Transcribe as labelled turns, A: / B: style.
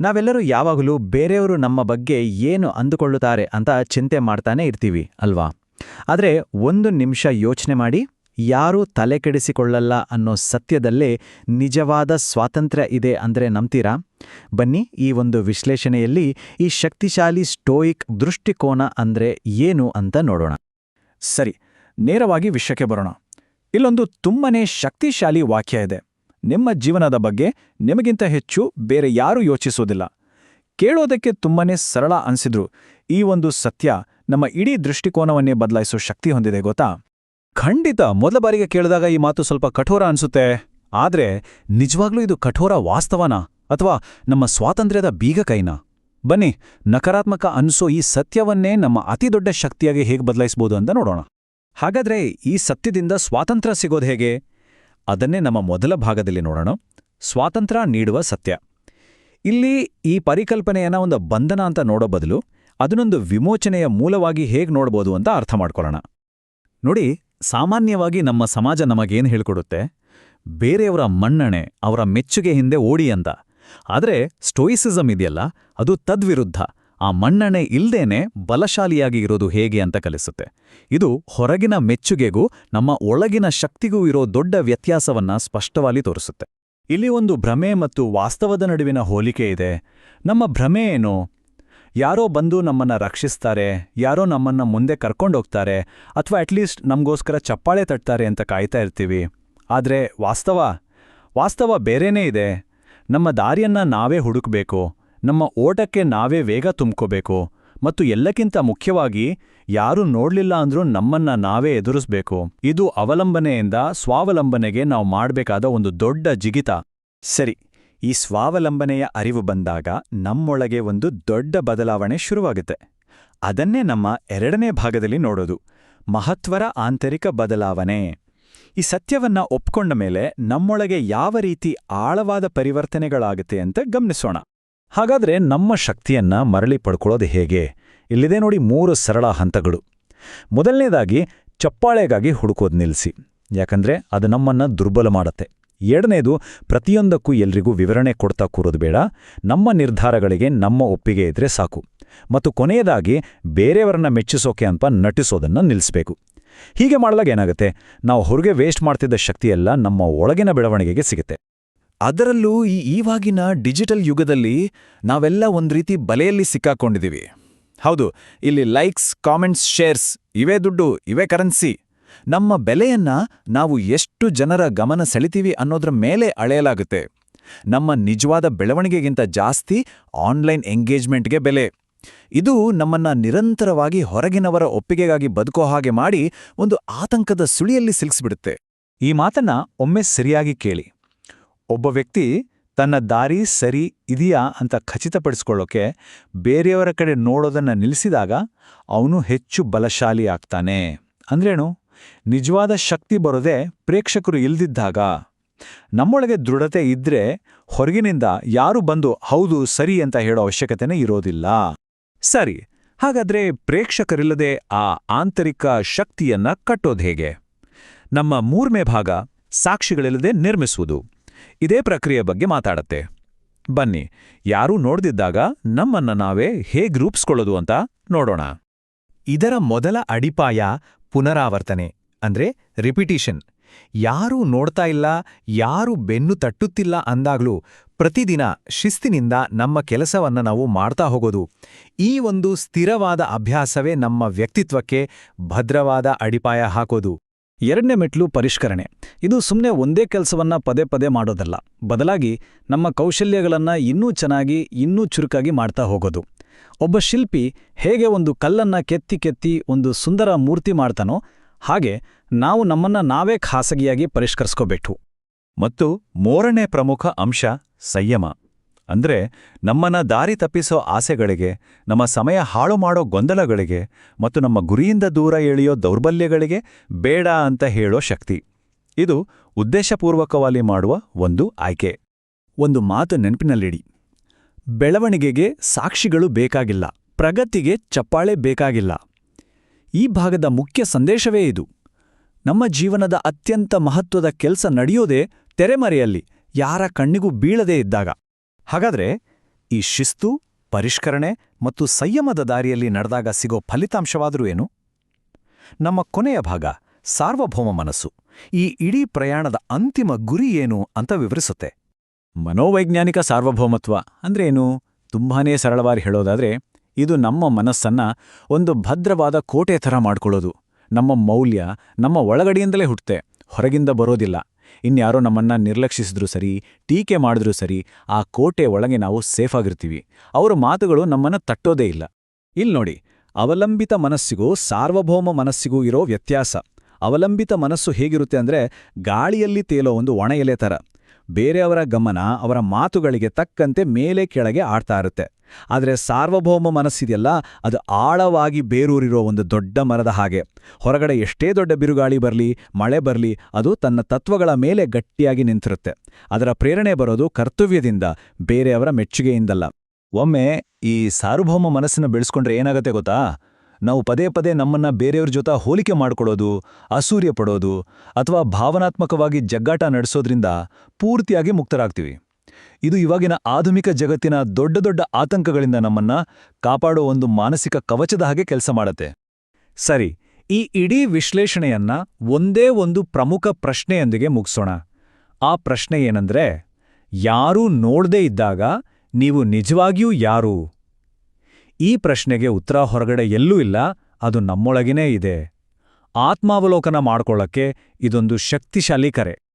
A: ನಾವೆಲ್ಲರೂ ಯಾವಾಗಲೂ ಬೇರೆಯವರು ನಮ್ಮ ಬಗ್ಗೆ ಏನು ಅಂದುಕೊಳ್ಳುತ್ತಾರೆ ಅಂತ ಚಿಂತೆ ಮಾಡ್ತಾನೆ ಇರ್ತೀವಿ, ಅಲ್ವಾ? ಆದರೆ ಒಂದು ನಿಮಿಷ ಯೋಚನೆ ಮಾಡಿ, ಯಾರೂ ತಲೆ ಕೆಡಿಸಿಕೊಳ್ಳಲ್ಲ ಅನ್ನೋ ಸತ್ಯದಲ್ಲೇ ನಿಜವಾದ ಸ್ವಾತಂತ್ರ್ಯ ಇದೆ ಅಂದ್ರೆ ನಂಬ್ತೀರಾ? ಬನ್ನಿ ಈ ಒಂದು ವಿಶ್ಲೇಷಣೆಯಲ್ಲಿ ಈ ಶಕ್ತಿಶಾಲಿ ಸ್ಟೋಯಿಕ್ ದೃಷ್ಟಿಕೋನ ಅಂದ್ರೆ ಏನು ಅಂತ ನೋಡೋಣ.
B: ಸರಿ, ನೇರವಾಗಿ ವಿಷಯಕ್ಕೆ ಬರೋಣ. ಇಲ್ಲೊಂದು ತುಂಬನೇ ಶಕ್ತಿಶಾಲಿ ವಾಕ್ಯ ಇದೆ. ನಿಮ್ಮ ಜೀವನದ ಬಗ್ಗೆ ನಿಮಗಿಂತ ಹೆಚ್ಚು ಬೇರೆ ಯಾರೂ ಯೋಚಿಸೋದಿಲ್ಲ ಕೇಳೋದಕ್ಕೆ ತುಂಬನೇ ಸರಳ ಅನ್ಸಿದ್ರು. ಈ ಒಂದು ಸತ್ಯ ನಮ್ಮ ಇಡೀ ದೃಷ್ಟಿಕೋನವನ್ನೇ ಬದಲಾಯಿಸೋ ಶಕ್ತಿ ಹೊಂದಿದೆ, ಗೊತ್ತಾ? ಖಂಡಿತ, ಮೊದಲ ಬಾರಿಗೆ ಕೇಳಿದಾಗ ಈ ಮಾತು ಸ್ವಲ್ಪ ಕಠೋರ ಅನ್ಸುತ್ತೆ. ಆದ್ರೆ, ನಿಜವಾಗ್ಲೂ ಇದು ಕಠೋರ ವಾಸ್ತವನಾ? ಅಥವಾ ನಮ್ಮ ಸ್ವಾತಂತ್ರ್ಯದ ಬೀಗ ಕೈನಾ? ಬನ್ನಿ, ನಕಾರಾತ್ಮಕ ಅನಿಸೋ ಈ ಸತ್ಯವನ್ನೇ ನಮ್ಮ ಅತಿದೊಡ್ಡ ಶಕ್ತಿಯಾಗಿ ಹೇಗೆ ಬದಲಾಯಿಸ್ಬೋದು ಅಂತ ನೋಡೋಣ. ಹಾಗಾದ್ರೆ ಈ ಸತ್ಯದಿಂದ ಸ್ವಾತಂತ್ರ್ಯ ಸಿಗೋದು ಹೇಗೆ? ಅದನ್ನೇ ನಮ್ಮ ಮೊದಲ ಭಾಗದಲ್ಲಿ ನೋಡೋಣ. ಸ್ವಾತಂತ್ರ್ಯ ನೀಡುವ ಸತ್ಯ. ಇಲ್ಲಿ ಈ ಪರಿಕಲ್ಪನೆಯನ್ನು ಒಂದು ಬಂಧನ ಅಂತ ನೋಡೋ ಬದಲು ಅದನ್ನೊಂದು ವಿಮೋಚನೆಯ ಮೂಲವಾಗಿ ಹೇಗೆ ನೋಡ್ಬೋದು ಅಂತ ಅರ್ಥ ಮಾಡ್ಕೊಳ್ಳೋಣ. ನೋಡಿ, ಸಾಮಾನ್ಯವಾಗಿ ನಮ್ಮ ಸಮಾಜ ನಮಗೇನು ಹೇಳ್ಕೊಡುತ್ತೆ? ಬೇರೆಯವರ ಮನ್ನಣೆ, ಅವರ ಮೆಚ್ಚುಗೆ ಹಿಂದೆ ಓಡಿ ಅಂತ. ಆದರೆ ಸ್ಟೋಯಿಸಿಸಂ ಇದೆಯಲ್ಲ, ಅದು ತದ್ವಿರುದ್ಧ. ಆ ಮನ್ನಣೆ ಇಲ್ದೇನೆ ಬಲಶಾಲಿಯಾಗಿ ಇರೋದು ಹೇಗೆ ಅಂತ ಕಲಿಸುತ್ತೆ. ಇದು ಹೊರಗಿನ ಮೆಚ್ಚುಗೆಗೂ ನಮ್ಮ ಒಳಗಿನ ಶಕ್ತಿಗೂ ಇರೋ ದೊಡ್ಡ ವ್ಯತ್ಯಾಸವನ್ನ ಸ್ಪಷ್ಟವಾಗಿ ತೋರಿಸುತ್ತೆ. ಇಲ್ಲಿ ಒಂದು ಭ್ರಮೆ ಮತ್ತು ವಾಸ್ತವದ ನಡುವಿನ ಹೋಲಿಕೆ ಇದೆ. ನಮ್ಮ ಭ್ರಮೆ ಏನು? ಯಾರೋ ಬಂದು ನಮ್ಮನ್ನ ರಕ್ಷಿಸ್ತಾರೆ, ಯಾರೋ ನಮ್ಮನ್ನ ಮುಂದೆ ಕರ್ಕೊಂಡೋಗ್ತಾರೆ ಅಥವಾ ಅಟ್ಲೀಸ್ಟ್ ನಮಗೋಸ್ಕರ ಚಪ್ಪಾಳೆ ತಟ್ತಾರೆ ಅಂತ ಕಾಯ್ತಾ ಇರ್ತೀವಿ. ಆದ್ರೆ ವಾಸ್ತವ? ವಾಸ್ತವ ಬೇರೇನೇ ಇದೆ. ನಮ್ಮ ದಾರಿಯನ್ನ ನಾವೇ ಹುಡುಕ್ಬೇಕು. ನಮ್ಮ ಓಟಕ್ಕೆ ನಾವೇ ವೇಗ ತುಂಬ್ಕೋಬೇಕು ಮತ್ತು ಎಲ್ಲಕ್ಕಿಂತ ಮುಖ್ಯವಾಗಿ ಯಾರೂ ನೋಡ್ಲಿಲ್ಲ ಅಂದ್ರೂ ನಮ್ಮನ್ನ ನಾವೇ ಎದುರಿಸ್ಬೇಕು. ಇದು ಅವಲಂಬನೆಯಿಂದ ಸ್ವಾವಲಂಬನೆಗೆ ನಾವು ಮಾಡಬೇಕಾದ ಒಂದು ದೊಡ್ಡ ಜಿಗಿತ. ಸರಿ, ಈ ಸ್ವಾವಲಂಬನೆಯ ಅರಿವು ಬಂದಾಗ ನಮ್ಮೊಳಗೆ ಒಂದು ದೊಡ್ಡ ಬದಲಾವಣೆ ಶುರುವಾಗುತ್ತೆ. ಅದನ್ನೇ ನಮ್ಮ ಎರಡನೇ ಭಾಗದಲ್ಲಿ ನೋಡೋದು. ಮಹತ್ವರ ಆಂತರಿಕ ಬದಲಾವಣೆ. ಈ ಸತ್ಯವನ್ನ ಒಪ್ಕೊಂಡ ಮೇಲೆ ನಮ್ಮೊಳಗೆ ಯಾವ ರೀತಿ ಆಳವಾದ ಪರಿವರ್ತನೆಗಳಾಗುತ್ತೆ ಅಂತ ಗಮನಿಸೋಣ. ಹಾಗಾದ್ರೆ ನಮ್ಮ ಶಕ್ತಿಯನ್ನ ಮರಳಿ ಪಡ್ಕೊಳ್ಳೋದು ಹೇಗೆ? ಇಲ್ಲಿದೆ ನೋಡಿ ಮೂರು ಸರಳ ಹಂತಗಳು. ಮೊದಲನೇದಾಗಿ ಚಪ್ಪಾಳೆಗಾಗಿ ಹುಡುಕೋದು ನಿಲ್ಲಿಸಿ ಯಾಕಂದ್ರೆ ಅದು ನಮ್ಮನ್ನ ದುರ್ಬಲ ಮಾಡುತ್ತೆ. ಎರಡನೇದು, ಪ್ರತಿಯೊಂದಕ್ಕೂ ಎಲ್ರಿಗೂ ವಿವರಣೆ ಕೊಡ್ತಾ ಕೂರೋದು ಬೇಡ. ನಮ್ಮ ನಿರ್ಧಾರಗಳಿಗೆ ನಮ್ಮ ಒಪ್ಪಿಗೆ ಇದ್ರೆ ಸಾಕು. ಮತ್ತು ಕೊನೆಯದಾಗಿ, ಬೇರೆಯವರನ್ನ ಮೆಚ್ಚಿಸೋಕೆ ಅಂತ ನಟಿಸೋದನ್ನ ನಿಲ್ಲಿಸಬೇಕು ಹೀಗೆ ಮಾಡಲಾಗ ಏನಾಗುತ್ತೆ? ನಾವು ಹೊರಗೆ ವೇಸ್ಟ್ ಮಾಡ್ತಿದ್ದ ಶಕ್ತಿಯೆಲ್ಲ ನಮ್ಮ ಒಳಗಿನ ಬೆಳವಣಿಗೆಗೆ ಸಿಗುತ್ತೆ. ಅದರಲ್ಲೂ ಈ ಈವಾಗಿನ ಡಿಜಿಟಲ್ ಯುಗದಲ್ಲಿ ನಾವೆಲ್ಲ ಒಂದ್ರೀತಿ ಬಲೆಯಲ್ಲಿ ಸಿಕ್ಕಾಕೊಂಡಿದ್ದೀವಿ ಹೌದು, ಇಲ್ಲಿ ಲೈಕ್ಸ್, ಕಾಮೆಂಟ್ಸ್, ಶೇರ್ಸ್ ಇವೇ ದುಡ್ಡು, ಇವೇ ಕರೆನ್ಸಿ. ನಮ್ಮ ಬೆಲೆಯನ್ನ ನಾವು ಎಷ್ಟು ಜನರ ಗಮನ ಸೆಳಿತೀವಿ ಅನ್ನೋದ್ರ ಮೇಲೆ ಅಳೆಯಲಾಗುತ್ತೆ. ನಮ್ಮ ನಿಜವಾದ ಬೆಳವಣಿಗೆಗಿಂತ ಜಾಸ್ತಿ ಆನ್ಲೈನ್ ಎಂಗೇಜ್ಮೆಂಟ್ಗೆ ಬೆಲೆ. ಇದು ನಮ್ಮನ್ನ ನಿರಂತರವಾಗಿ ಹೊರಗಿನವರ ಒಪ್ಪಿಗೆಗಾಗಿ ಬದುಕೋ ಹಾಗೆ ಮಾಡಿ ಒಂದು ಆತಂಕದ ಸುಳಿಯಲ್ಲಿ ಸಿಲುಕ್ಸ್ಬಿಡುತ್ತೆ. ಈ ಮಾತನ್ನ ಒಮ್ಮೆ ಸರಿಯಾಗಿ ಕೇಳಿ. ಒಬ್ಬ ವ್ಯಕ್ತಿ ತನ್ನ ದಾರಿ ಸರಿ ಇದೆಯಾ ಅಂತ ಖಚಿತಪಡಿಸ್ಕೊಳ್ಳೋಕೆ ಬೇರೆಯವರ ಕಡೆ ನೋಡೋದನ್ನ ನಿಲ್ಲಿಸಿದಾಗ ಅವನು ಹೆಚ್ಚು ಬಲಶಾಲಿ ಆಗ್ತಾನೆ. ಅಂದ್ರೇನು? ನಿಜವಾದ ಶಕ್ತಿ ಬರೋದೇ ಪ್ರೇಕ್ಷಕರು ಇಲ್ದಿದ್ದಾಗ. ನಮ್ಮೊಳಗೆ ದೃಢತೆ ಇದ್ರೆ ಹೊರಗಿನಿಂದ ಯಾರು ಬಂದು ಹೌದು, ಸರಿ ಅಂತ ಹೇಳೋ ಅವಶ್ಯಕತೆನೇ ಇರೋದಿಲ್ಲ. ಸರಿ, ಹಾಗಾದ್ರೆ ಪ್ರೇಕ್ಷಕರಿಲ್ಲದೆ ಆ ಆಂತರಿಕ ಶಕ್ತಿಯನ್ನ ಕಟ್ಟೋದು ಹೇಗೆ? ನಮ್ಮ ಮೂರನೇ ಭಾಗ ಸಾಕ್ಷಿಗಳಿಲ್ಲದೆ ನಿರ್ಮಿಸುವುದು. ಇದೇ ಪ್ರಕ್ರಿಯೆ ಬಗ್ಗೆ ಮಾತಾಡತ್ತೆ. ಬನ್ನಿ, ಯಾರೂ ನೋಡ್ದಿದ್ದಾಗ ನಮ್ಮನ್ನ ನಾವೇ ಹೇಗ್ ರೂಪಿಸ್ಕೊಳ್ಳೋದು ಅಂತ ನೋಡೋಣ. ಇದರ ಮೊದಲ ಅಡಿಪಾಯ ಪುನರಾವರ್ತನೆ, ಅಂದ್ರೆ ರಿಪಿಟೀಷನ್. ಯಾರೂ ನೋಡ್ತಾ ಇಲ್ಲ, ಯಾರೂ ಬೆನ್ನು ತಟ್ಟುತ್ತಿಲ್ಲ ಅಂದಾಗ್ಲೂ ಪ್ರತಿದಿನ ಶಿಸ್ತಿನಿಂದ ನಮ್ಮ ಕೆಲಸವನ್ನ ನಾವು ಮಾಡ್ತಾ ಹೋಗೋದು. ಈ ಒಂದು ಸ್ಥಿರವಾದ ಅಭ್ಯಾಸವೇ ನಮ್ಮ ವ್ಯಕ್ತಿತ್ವಕ್ಕೆ ಭದ್ರವಾದ ಅಡಿಪಾಯ ಹಾಕೋದು. ಎರಡನೇ ಮೆಟ್ಲು ಪರಿಷ್ಕರಣೆ. ಇದು ಸುಮ್ಮನೆ ಒಂದೇ ಕೆಲಸವನ್ನ ಪದೇ ಪದೇ ಮಾಡೋದಲ್ಲ. ಬದಲಾಗಿ ನಮ್ಮ ಕೌಶಲ್ಯಗಳನ್ನ ಇನ್ನೂ ಚೆನ್ನಾಗಿ, ಇನ್ನೂ ಚುರುಕಾಗಿ ಮಾಡ್ತಾ ಹೋಗೋದು. ಒಬ್ಬ ಶಿಲ್ಪಿ ಹೇಗೆ ಒಂದು ಕಲ್ಲನ್ನ ಕೆತ್ತಿ ಕೆತ್ತಿ ಒಂದು ಸುಂದರ ಮೂರ್ತಿ ಮಾಡ್ತಾನೋ ಹಾಗೆ ನಾವು ನಮ್ಮನ್ನ ನಾವೇ ಖಾಸಗಿಯಾಗಿ ಪರಿಷ್ಕರಿಸ್ಕೋಬೇಕು. ಮತ್ತು ಮೂರನೇ ಪ್ರಮುಖ ಅಂಶ ಸಂಯಮ. ಅಂದ್ರೆ ನಮ್ಮನ್ನ ದಾರಿ ತಪ್ಪಿಸೋ ಆಸೆಗಳಿಗೆ, ನಮ್ಮ ಸಮಯ ಹಾಳು ಮಾಡೋ ಗೊಂದಲಗಳಿಗೆ ಮತ್ತು ನಮ್ಮ ಗುರಿಯಿಂದ ದೂರ ಎಳೆಯೋ ದೌರ್ಬಲ್ಯಗಳಿಗೆ ಬೇಡ ಅಂತ ಹೇಳೋ ಶಕ್ತಿ. ಇದು ಉದ್ದೇಶಪೂರ್ವಕವಾಗಿ ಮಾಡುವ ಒಂದು ಆಯ್ಕೆ. ಒಂದು ಮಾತು ನೆನಪಿನಲ್ಲಿಡಿ. ಬೆಳವಣಿಗೆಗೆ ಸಾಕ್ಷಿಗಳು ಬೇಕಾಗಿಲ್ಲ, ಪ್ರಗತಿಗೆ ಚಪ್ಪಾಳೆ ಬೇಕಾಗಿಲ್ಲ. ಈ ಭಾಗದ ಮುಖ್ಯ ಸಂದೇಶವೇ ಇದು. ನಮ್ಮ ಜೀವನದ ಅತ್ಯಂತ ಮಹತ್ವದ ಕೆಲಸ ನಡೆಯೋದೇ ತೆರೆಮರೆಯಲ್ಲಿ, ಯಾರ ಕಣ್ಣಿಗೂ ಬೀಳದೇ ಇದ್ದಾಗ. ಹಾಗಾದ್ರೆ ಈ ಶಿಸ್ತು, ಪರಿಷ್ಕರಣೆ ಮತ್ತು ಸಂಯಮದ ದಾರಿಯಲ್ಲಿ ನಡೆದಾಗ ಸಿಗೋ ಫಲಿತಾಂಶವಾದರೂ ಏನು? ನಮ್ಮ ಕೊನೆಯ ಭಾಗ, ಸಾರ್ವಭೌಮ ಮನಸ್ಸು. ಈ ಇಡೀ ಪ್ರಯಾಣದ ಅಂತಿಮ ಗುರಿ ಏನು ಅಂತ ವಿವರಿಸುತ್ತೆ. ಮನೋವೈಜ್ಞಾನಿಕ ಸಾರ್ವಭೌಮತ್ವ ಅಂದ್ರೇನು ತುಂಬಾನೇ ಸರಳವಾಗಿ ಹೇಳೋದಾದ್ರೆ, ಇದು ನಮ್ಮ ಮನಸ್ಸನ್ನ ಒಂದು ಭದ್ರವಾದ ಕೋಟೆ ಥರ ಮಾಡ್ಕೊಳ್ಳೋದು. ನಮ್ಮ ಮೌಲ್ಯ ನಮ್ಮ ಒಳಗಡೆಯಿಂದಲೇ ಹುಟ್ಟುತ್ತೆ ಹೊರಗಿಂದ ಬರೋದಿಲ್ಲ. ಇನ್ಯಾರೋ ನಮ್ಮನ್ನ ನಿರ್ಲಕ್ಷಿಸಿದ್ರೂ ಸರಿ, ಟೀಕೆ ಮಾಡಿದ್ರೂ ಸರಿ, ಆ ಕೋಟೆ ಒಳಗೆ ನಾವು ಸೇಫ್ ಆಗಿರ್ತೀವಿ ಅವರ ಮಾತುಗಳು ನಮ್ಮನ್ನ ತಟ್ಟೋದೇ ಇಲ್ಲ. ಇಲ್ಲಿ ನೋಡಿ, ಅವಲಂಬಿತ ಮನಸ್ಸಿಗೂ ಸಾರ್ವಭೌಮ ಮನಸ್ಸಿಗೂ ಇರೋ ವ್ಯತ್ಯಾಸ. ಅವಲಂಬಿತ ಮನಸ್ಸು ಹೇಗಿರುತ್ತೆ ಅಂದ್ರೆ, ಗಾಳಿಯಲ್ಲಿ ತೇಲೋ ಒಂದು ಒಣ ಎಲೆ ಥರ ಬೇರೆಯವರ ಗಮನ ಅವರ ಮಾತುಗಳಿಗೆ ತಕ್ಕಂತೆ ಮೇಲೆ ಕೆಳಗೆ ಆಡ್ತಾ ಇರುತ್ತೆ. ಆದರೆ ಸಾರ್ವಭೌಮ ಮನಸ್ಸಿದೆಯಲ್ಲ, ಅದು ಆಳವಾಗಿ ಬೇರೂರಿರೋ ಒಂದು ದೊಡ್ಡ ಮರದ ಹಾಗೆ. ಹೊರಗಡೆ ಎಷ್ಟೇ ದೊಡ್ಡ ಬಿರುಗಾಳಿ ಬರಲಿ, ಮಳೆ ಬರಲಿ, ಅದು ತನ್ನ ತತ್ವಗಳ ಮೇಲೆ ಗಟ್ಟಿಯಾಗಿ ನಿಂತಿರುತ್ತೆ. ಅದರ ಪ್ರೇರಣೆ ಬರೋದು ಕರ್ತವ್ಯದಿಂದ ಬೇರೆಯವರ ಮೆಚ್ಚುಗೆಯಿಂದಲ್ಲ. ಒಮ್ಮೆ ಈ ಸಾರ್ವಭೌಮ ಮನಸ್ಸನ್ನು ಬೆಳೆಸ್ಕೊಂಡ್ರೆ ಏನಾಗತ್ತೆ ಗೊತ್ತಾ? ನಾವು ಪದೇ ಪದೇ ನಮ್ಮನ್ನ ಬೇರೆಯವ್ರ ಜೊತೆ ಹೋಲಿಕೆ ಮಾಡ್ಕೊಳ್ಳೋದು ಅಸೂರ್ಯ ಪಡೋದು, ಅಥವಾ ಭಾವನಾತ್ಮಕವಾಗಿ ಜಗ್ಗಾಟ ನಡೆಸೋದ್ರಿಂದ ಪೂರ್ತಿಯಾಗಿ ಮುಕ್ತರಾಗ್ತೀವಿ. ಇದು ಇವಾಗಿನ ಆಧುನಿಕ ಜಗತ್ತಿನ ದೊಡ್ಡ ದೊಡ್ಡ ಆತಂಕಗಳಿಂದ ನಮ್ಮನ್ನ ಕಾಪಾಡೋ ಒಂದು ಮಾನಸಿಕ ಕವಚದ ಹಾಗೆ ಕೆಲಸ ಮಾಡತ್ತೆ. ಸರಿ, ಈ ಇಡೀ ವಿಶ್ಲೇಷಣೆಯನ್ನ ಒಂದೇ ಒಂದು ಪ್ರಮುಖ ಪ್ರಶ್ನೆಯೊಂದಿಗೆ ಮುಗಿಸೋಣ. ಆ ಪ್ರಶ್ನೆ ಏನಂದ್ರೆ, ಯಾರೂ ನೋಡದೇ ಇದ್ದಾಗ ನೀವು ನಿಜವಾಗಿಯೂ ಯಾರು? ಈ ಪ್ರಶ್ನೆಗೆ ಉತ್ತರ ಹೊರಗಡೆ ಎಲ್ಲೂ ಇಲ್ಲ, ಅದು ನಮ್ಮೊಳಗಿನೇ ಇದೆ. ಆತ್ಮಾವಲೋಕನ ಮಾಡ್ಕೊಳ್ಳಕ್ಕೆ ಇದೊಂದು ಶಕ್ತಿಶಾಲಿ ಕರೆ.